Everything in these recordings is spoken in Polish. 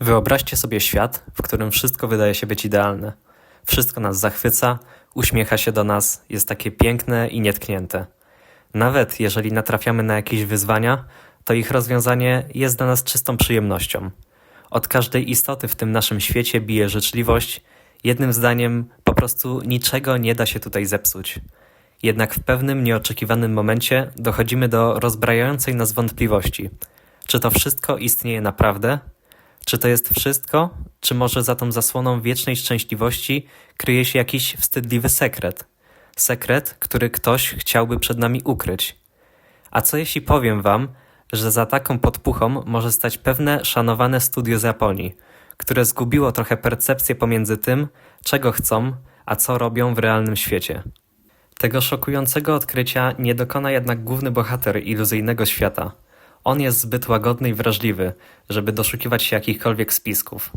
Wyobraźcie sobie świat, w którym wszystko wydaje się być idealne. Wszystko nas zachwyca, uśmiecha się do nas, jest takie piękne i nietknięte. Nawet jeżeli natrafiamy na jakieś wyzwania, to ich rozwiązanie jest dla nas czystą przyjemnością. Od każdej istoty w tym naszym świecie bije życzliwość. Jednym zdaniem, po prostu niczego nie da się tutaj zepsuć. Jednak w pewnym nieoczekiwanym momencie dochodzimy do rozbrajającej nas wątpliwości. Czy to wszystko istnieje naprawdę? Czy to jest wszystko? Czy może za tą zasłoną wiecznej szczęśliwości kryje się jakiś wstydliwy sekret? Sekret, który ktoś chciałby przed nami ukryć. A co jeśli powiem wam, że za taką podpuchą może stać pewne szanowane studio z Japonii, które zgubiło trochę percepcję pomiędzy tym, czego chcą, a co robią w realnym świecie. Tego szokującego odkrycia nie dokona jednak główny bohater iluzyjnego świata. On jest zbyt łagodny i wrażliwy, żeby doszukiwać się jakichkolwiek spisków.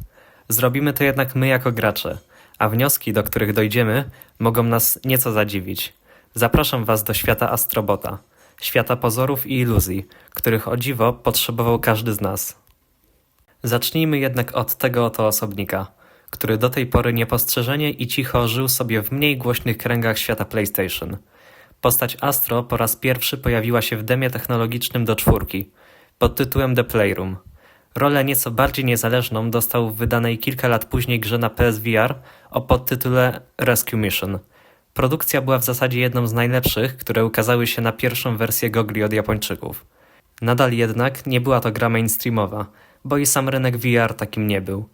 Zrobimy to jednak my jako gracze, a wnioski, do których dojdziemy, mogą nas nieco zadziwić. Zapraszam Was do świata Astrobota, świata pozorów i iluzji, których o dziwo potrzebował każdy z nas. Zacznijmy jednak od tego oto osobnika, który do tej pory niepostrzeżenie i cicho żył sobie w mniej głośnych kręgach świata PlayStation. Postać Astro po raz pierwszy pojawiła się w demie technologicznym do czwórki, pod tytułem The Playroom. Rolę nieco bardziej niezależną dostał w wydanej kilka lat później grze na PSVR o podtytule Rescue Mission. Produkcja była w zasadzie jedną z najlepszych, które ukazały się na pierwszą wersję gogli od Japończyków. Nadal jednak nie była to gra mainstreamowa, bo i sam rynek VR takim nie był.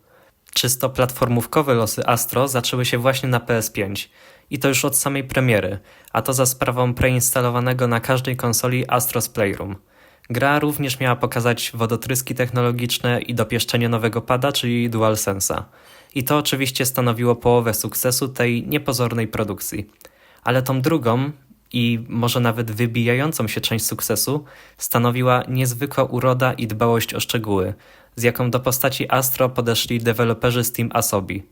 Czysto platformówkowe losy Astro zaczęły się właśnie na PS5 i to już od samej premiery, a to za sprawą preinstalowanego na każdej konsoli Astro's Playroom. Gra również miała pokazać wodotryski technologiczne i dopieszczenie nowego pada, czyli DualSense'a. I to oczywiście stanowiło połowę sukcesu tej niepozornej produkcji. Ale tą drugą i może nawet wybijającą się część sukcesu stanowiła niezwykła uroda i dbałość o szczegóły, z jaką do postaci Astro podeszli deweloperzy Steam Asobi.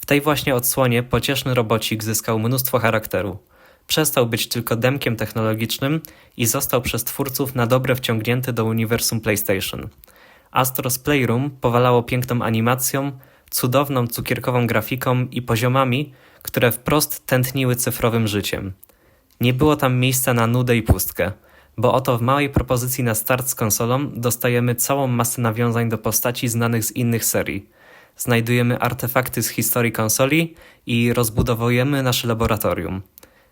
W tej właśnie odsłonie pocieszny robocik zyskał mnóstwo charakteru. Przestał być tylko demkiem technologicznym i został przez twórców na dobre wciągnięty do uniwersum PlayStation. Astro's Playroom powalało piękną animacją, cudowną cukierkową grafiką i poziomami, które wprost tętniły cyfrowym życiem. Nie było tam miejsca na nudę i pustkę, bo oto w małej propozycji na start z konsolą dostajemy całą masę nawiązań do postaci znanych z innych serii. Znajdujemy artefakty z historii konsoli i rozbudowujemy nasze laboratorium.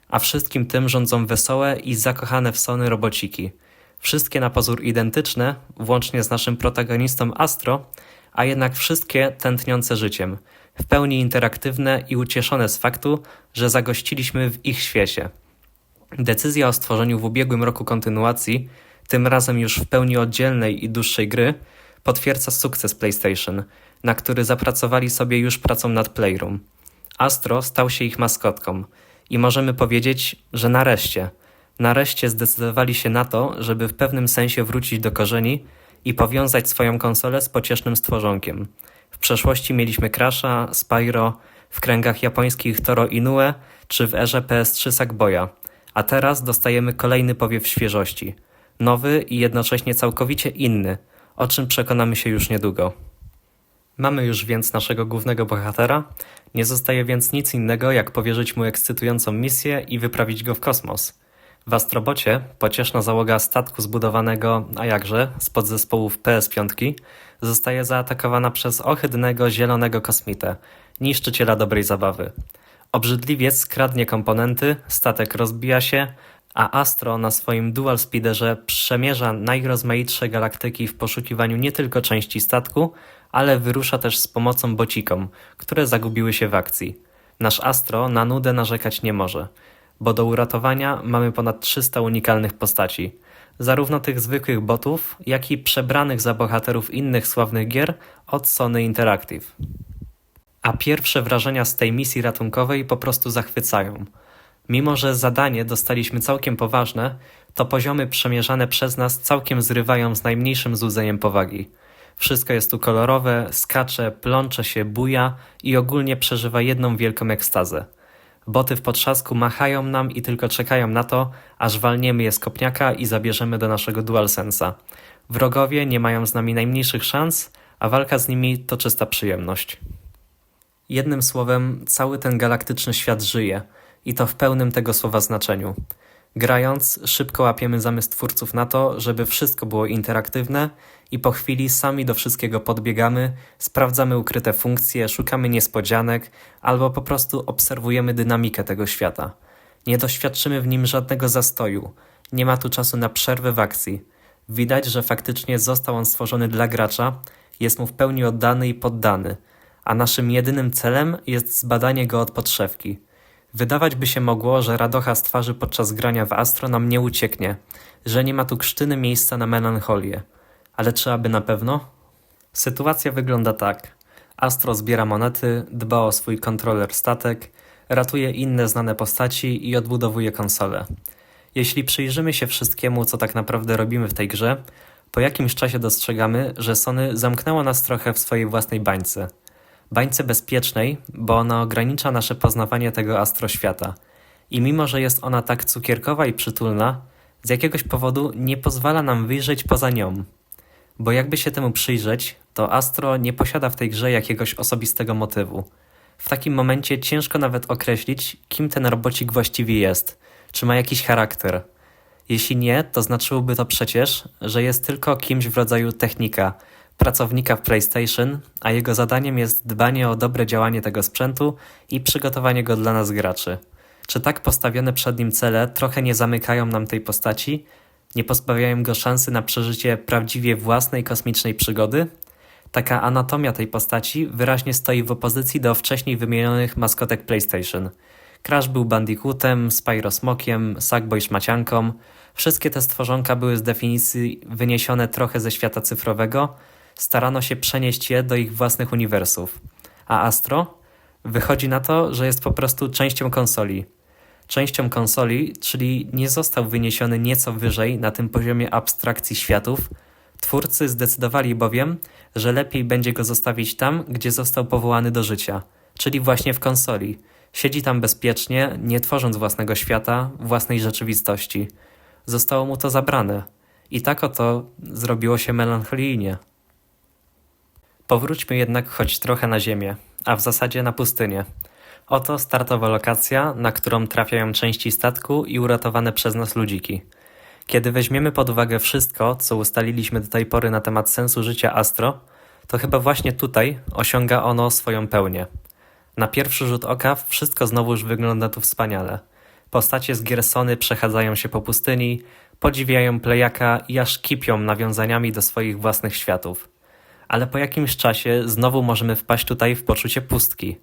A wszystkim tym rządzą wesołe i zakochane w Sony robociki. Wszystkie na pozór identyczne, włącznie z naszym protagonistą Astro, a jednak wszystkie tętniące życiem, w pełni interaktywne i ucieszone z faktu, że zagościliśmy w ich świecie. Decyzja o stworzeniu w ubiegłym roku kontynuacji, tym razem już w pełni oddzielnej i dłuższej gry, potwierdza sukces PlayStation, na który zapracowali sobie już pracą nad Playroom. Astro stał się ich maskotką i możemy powiedzieć, że nareszcie, nareszcie zdecydowali się na to, żeby w pewnym sensie wrócić do korzeni i powiązać swoją konsolę z pociesznym stworzonkiem. W przeszłości mieliśmy Crasha, Spyro, w kręgach japońskich Toro Inoue czy w erze PS3 Sackboya, a teraz dostajemy kolejny powiew świeżości. Nowy i jednocześnie całkowicie inny, o czym przekonamy się już niedługo. Mamy już więc naszego głównego bohatera, nie zostaje więc nic innego jak powierzyć mu ekscytującą misję i wyprawić go w kosmos. W Astrobocie pocieszna załoga statku zbudowanego, a jakże, z podzespołów PS5 zostaje zaatakowana przez ohydnego zielonego kosmitę, niszczyciela dobrej zabawy. Obrzydliwiec kradnie komponenty, statek rozbija się, a Astro na swoim dual speederze przemierza najrozmaitsze galaktyki w poszukiwaniu nie tylko części statku, ale wyrusza też z pomocą bocikom, które zagubiły się w akcji. Nasz Astro na nudę narzekać nie może, bo do uratowania mamy ponad 300 unikalnych postaci, zarówno tych zwykłych botów, jak i przebranych za bohaterów innych sławnych gier od Sony Interactive. A pierwsze wrażenia z tej misji ratunkowej po prostu zachwycają. Mimo, że zadanie dostaliśmy całkiem poważne, to poziomy przemierzane przez nas całkiem zrywają z najmniejszym złudzeniem powagi. Wszystko jest tu kolorowe, skacze, plącze się, buja i ogólnie przeżywa jedną wielką ekstazę. Boty w potrzasku machają nam i tylko czekają na to, aż walniemy je z kopniaka i zabierzemy do naszego DualSense'a. Wrogowie nie mają z nami najmniejszych szans, a walka z nimi to czysta przyjemność. Jednym słowem, cały ten galaktyczny świat żyje i to w pełnym tego słowa znaczeniu. Grając, szybko łapiemy zamysł twórców na to, żeby wszystko było interaktywne i po chwili sami do wszystkiego podbiegamy, sprawdzamy ukryte funkcje, szukamy niespodzianek albo po prostu obserwujemy dynamikę tego świata. Nie doświadczymy w nim żadnego zastoju, nie ma tu czasu na przerwę w akcji. Widać, że faktycznie został on stworzony dla gracza, jest mu w pełni oddany i poddany, a naszym jedynym celem jest zbadanie go od podszewki. Wydawać by się mogło, że radocha z twarzy podczas grania w Astro nam nie ucieknie, że nie ma tu krztyny miejsca na melancholię. Ale czy aby na pewno? Sytuacja wygląda tak. Astro zbiera monety, dba o swój kontroler statek, ratuje inne znane postaci i odbudowuje konsolę. Jeśli przyjrzymy się wszystkiemu, co tak naprawdę robimy w tej grze, po jakimś czasie dostrzegamy, że Sony zamknęło nas trochę w swojej własnej bańce. Bańce bezpiecznej, bo ona ogranicza nasze poznawanie tego astroświata. I mimo, że jest ona tak cukierkowa i przytulna, z jakiegoś powodu nie pozwala nam wyjrzeć poza nią. Bo jakby się temu przyjrzeć, to Astro nie posiada w tej grze jakiegoś osobistego motywu. W takim momencie ciężko nawet określić, kim ten robocik właściwie jest, czy ma jakiś charakter. Jeśli nie, to znaczyłoby to przecież, że jest tylko kimś w rodzaju technika, pracownika w PlayStation, a jego zadaniem jest dbanie o dobre działanie tego sprzętu i przygotowanie go dla nas graczy. Czy tak postawione przed nim cele trochę nie zamykają nam tej postaci? Nie pozbawiają go szansy na przeżycie prawdziwie własnej kosmicznej przygody? Taka anatomia tej postaci wyraźnie stoi w opozycji do wcześniej wymienionych maskotek PlayStation. Crash był Bandicootem, Spyro Smokiem, Sackboy Szmacianką. Wszystkie te stworzonka były z definicji wyniesione trochę ze świata cyfrowego, starano się przenieść je do ich własnych uniwersów. A Astro? Wychodzi na to, że jest po prostu częścią konsoli. Częścią konsoli, czyli nie został wyniesiony nieco wyżej na tym poziomie abstrakcji światów. Twórcy zdecydowali bowiem, że lepiej będzie go zostawić tam, gdzie został powołany do życia, czyli właśnie w konsoli. Siedzi tam bezpiecznie, nie tworząc własnego świata, własnej rzeczywistości. Zostało mu to zabrane. I tak oto zrobiło się melancholijnie. Powróćmy jednak choć trochę na ziemię, a w zasadzie na pustynię. Oto startowa lokacja, na którą trafiają części statku i uratowane przez nas ludziki. Kiedy weźmiemy pod uwagę wszystko, co ustaliliśmy do tej pory na temat sensu życia Astro, to chyba właśnie tutaj osiąga ono swoją pełnię. Na pierwszy rzut oka wszystko znowuż wygląda tu wspaniale. Postacie z Giersony przechadzają się po pustyni, podziwiają plejaka i aż kipią nawiązaniami do swoich własnych światów ale po jakimś czasie znowu możemy wpaść tutaj w poczucie pustki.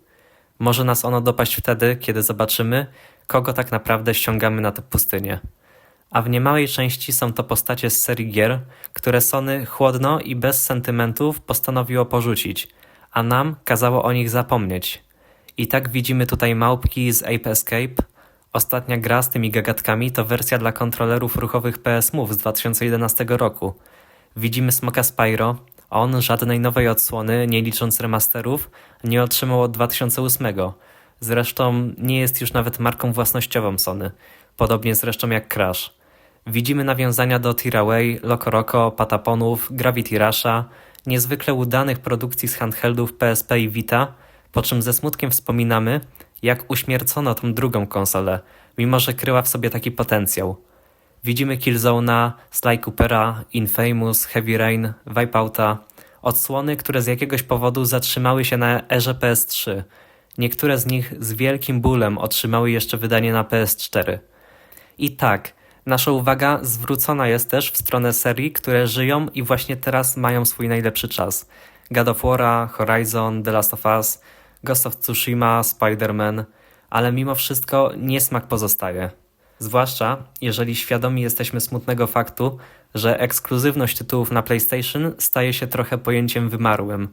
Może nas ono dopaść wtedy, kiedy zobaczymy, kogo tak naprawdę ściągamy na tę pustynię. A w niemałej części są to postacie z serii gier, które Sony chłodno i bez sentymentów postanowiło porzucić, a nam kazało o nich zapomnieć. I tak widzimy tutaj małpki z Ape Escape. Ostatnia gra z tymi gagatkami to wersja dla kontrolerów ruchowych PS Move z 2011 roku. Widzimy Smoka Spyro, on żadnej nowej odsłony, nie licząc remasterów, nie otrzymał od 2008. Zresztą nie jest już nawet marką własnościową Sony, podobnie zresztą jak Crash. Widzimy nawiązania do Tiraway, Loco Roco, Pataponów, Gravity Rusha, niezwykle udanych produkcji z handheldów PSP i Vita, po czym ze smutkiem wspominamy, jak uśmiercono tą drugą konsolę, mimo że kryła w sobie taki potencjał. Widzimy Killzone'a, Sly Coopera, Infamous, Heavy Rain, Wipeouta, odsłony, które z jakiegoś powodu zatrzymały się na erze PS3. Niektóre z nich z wielkim bólem otrzymały jeszcze wydanie na PS4. I tak, nasza uwaga zwrócona jest też w stronę serii, które żyją i właśnie teraz mają swój najlepszy czas. God of War, Horizon, The Last of Us, Ghost of Tsushima, Spider-Man, ale mimo wszystko niesmak pozostaje. Zwłaszcza jeżeli świadomi jesteśmy smutnego faktu, że ekskluzywność tytułów na PlayStation staje się trochę pojęciem wymarłym.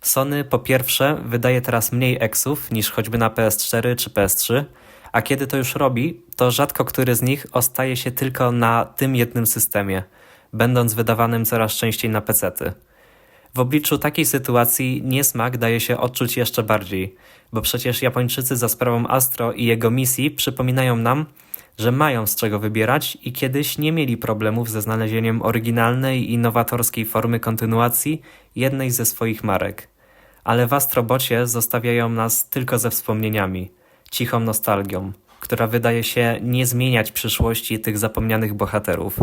Sony po pierwsze wydaje teraz mniej eksów niż choćby na PS4 czy PS3, a kiedy to już robi, to rzadko który z nich ostaje się tylko na tym jednym systemie, będąc wydawanym coraz częściej na pecety. W obliczu takiej sytuacji niesmak daje się odczuć jeszcze bardziej, bo przecież Japończycy za sprawą Astro i jego misji przypominają nam, że mają z czego wybierać i kiedyś nie mieli problemów ze znalezieniem oryginalnej i nowatorskiej formy kontynuacji jednej ze swoich marek. Ale w Astrobocie zostawiają nas tylko ze wspomnieniami, cichą nostalgią, która wydaje się nie zmieniać przyszłości tych zapomnianych bohaterów.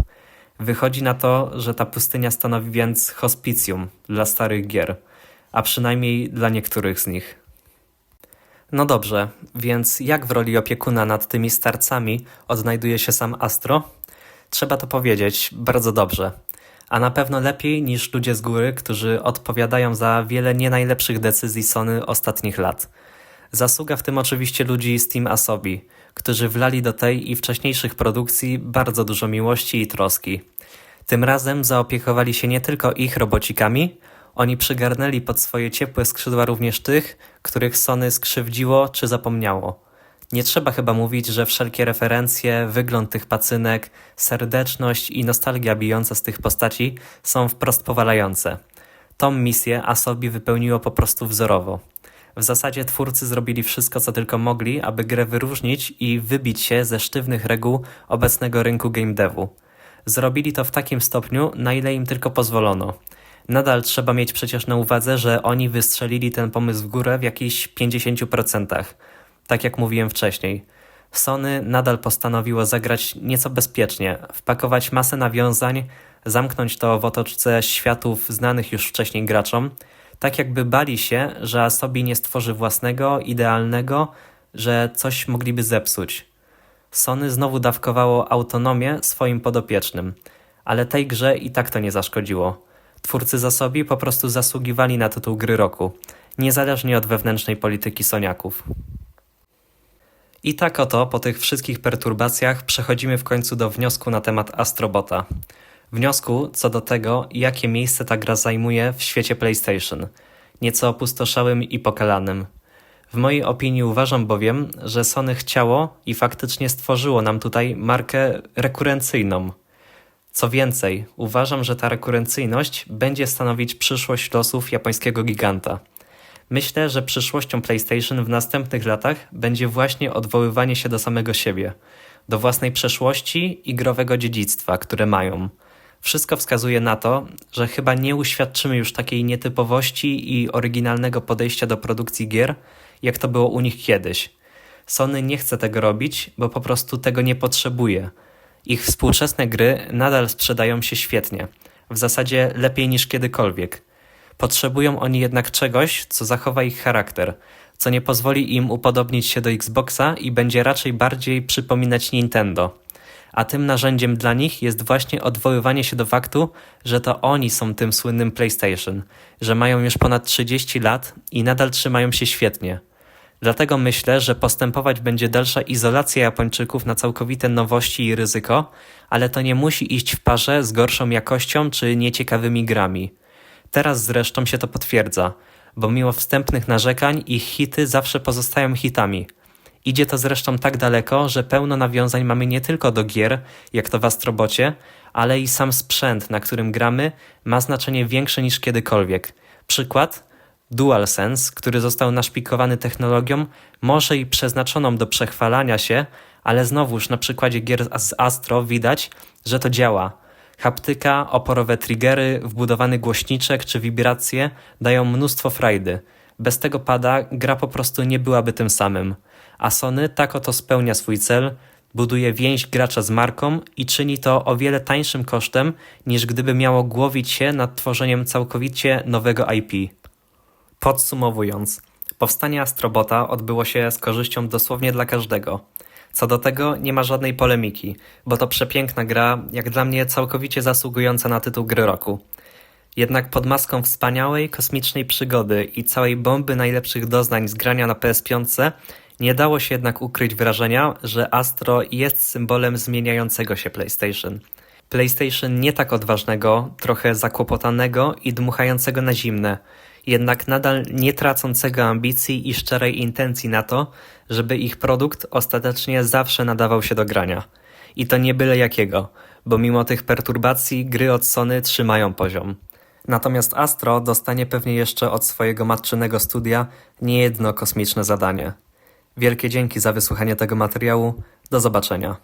Wychodzi na to, że ta pustynia stanowi więc hospicjum dla starych gier, a przynajmniej dla niektórych z nich. No dobrze, więc jak w roli opiekuna nad tymi starcami odnajduje się sam Astro? Trzeba to powiedzieć, bardzo dobrze. A na pewno lepiej niż ludzie z góry, którzy odpowiadają za wiele nie najlepszych decyzji Sony ostatnich lat. Zasługa w tym oczywiście ludzi z Team Asobi, którzy wlali do tej i wcześniejszych produkcji bardzo dużo miłości i troski. Tym razem zaopiekowali się nie tylko ich robocikami, oni przygarnęli pod swoje ciepłe skrzydła również tych, których Sony skrzywdziło czy zapomniało. Nie trzeba chyba mówić, że wszelkie referencje, wygląd tych pacynek, serdeczność i nostalgia bijąca z tych postaci są wprost powalające. Tą misję Asobi wypełniło po prostu wzorowo. W zasadzie twórcy zrobili wszystko, co tylko mogli, aby grę wyróżnić i wybić się ze sztywnych reguł obecnego rynku game devu. Zrobili to w takim stopniu, na ile im tylko pozwolono. Nadal trzeba mieć przecież na uwadze, że oni wystrzelili ten pomysł w górę w jakichś 50%. Tak jak mówiłem wcześniej. Sony nadal postanowiło zagrać nieco bezpiecznie, wpakować masę nawiązań, zamknąć to w otoczce światów znanych już wcześniej graczom, tak jakby bali się, że Asobi nie stworzy własnego, idealnego, że coś mogliby zepsuć. Sony znowu dawkowało autonomię swoim podopiecznym, ale tej grze i tak to nie zaszkodziło. Twórcy zasobi po prostu zasługiwali na tytuł gry roku, niezależnie od wewnętrznej polityki Soniaków. I tak oto, po tych wszystkich perturbacjach, przechodzimy w końcu do wniosku na temat Astrobota. Wniosku co do tego, jakie miejsce ta gra zajmuje w świecie PlayStation, nieco opustoszałym i pokalanym. W mojej opinii uważam bowiem, że Sony chciało i faktycznie stworzyło nam tutaj markę rekurencyjną. Co więcej, uważam, że ta rekurencyjność będzie stanowić przyszłość losów japońskiego giganta. Myślę, że przyszłością PlayStation w następnych latach będzie właśnie odwoływanie się do samego siebie, do własnej przeszłości i growego dziedzictwa, które mają. Wszystko wskazuje na to, że chyba nie uświadczymy już takiej nietypowości i oryginalnego podejścia do produkcji gier, jak to było u nich kiedyś. Sony nie chce tego robić, bo po prostu tego nie potrzebuje. Ich współczesne gry nadal sprzedają się świetnie, w zasadzie lepiej niż kiedykolwiek. Potrzebują oni jednak czegoś, co zachowa ich charakter, co nie pozwoli im upodobnić się do Xboxa i będzie raczej bardziej przypominać Nintendo. A tym narzędziem dla nich jest właśnie odwoływanie się do faktu, że to oni są tym słynnym PlayStation, że mają już ponad 30 lat i nadal trzymają się świetnie. Dlatego myślę, że postępować będzie dalsza izolacja Japończyków na całkowite nowości i ryzyko, ale to nie musi iść w parze z gorszą jakością czy nieciekawymi grami. Teraz zresztą się to potwierdza, bo mimo wstępnych narzekań ich hity zawsze pozostają hitami. Idzie to zresztą tak daleko, że pełno nawiązań mamy nie tylko do gier, jak to w Astrobocie, ale i sam sprzęt, na którym gramy, ma znaczenie większe niż kiedykolwiek. Przykład? DualSense, który został naszpikowany technologią, może i przeznaczoną do przechwalania się, ale znowuż na przykładzie gier z Astro widać, że to działa. Haptyka, oporowe triggery, wbudowany głośniczek czy wibracje dają mnóstwo frajdy. Bez tego pada gra po prostu nie byłaby tym samym. A Sony tak oto spełnia swój cel, buduje więź gracza z marką i czyni to o wiele tańszym kosztem, niż gdyby miało głowić się nad tworzeniem całkowicie nowego IP. Podsumowując, powstanie Astrobota odbyło się z korzyścią dosłownie dla każdego. Co do tego nie ma żadnej polemiki, bo to przepiękna gra, jak dla mnie całkowicie zasługująca na tytuł gry roku. Jednak pod maską wspaniałej, kosmicznej przygody i całej bomby najlepszych doznań z grania na PS5 nie dało się jednak ukryć wrażenia, że Astro jest symbolem zmieniającego się PlayStation. PlayStation nie tak odważnego, trochę zakłopotanego i dmuchającego na zimne, jednak nadal nie tracącego ambicji i szczerej intencji na to, żeby ich produkt ostatecznie zawsze nadawał się do grania. I to nie byle jakiego, bo mimo tych perturbacji gry od Sony trzymają poziom. Natomiast Astro dostanie pewnie jeszcze od swojego matczynego studia niejedno kosmiczne zadanie. Wielkie dzięki za wysłuchanie tego materiału. Do zobaczenia.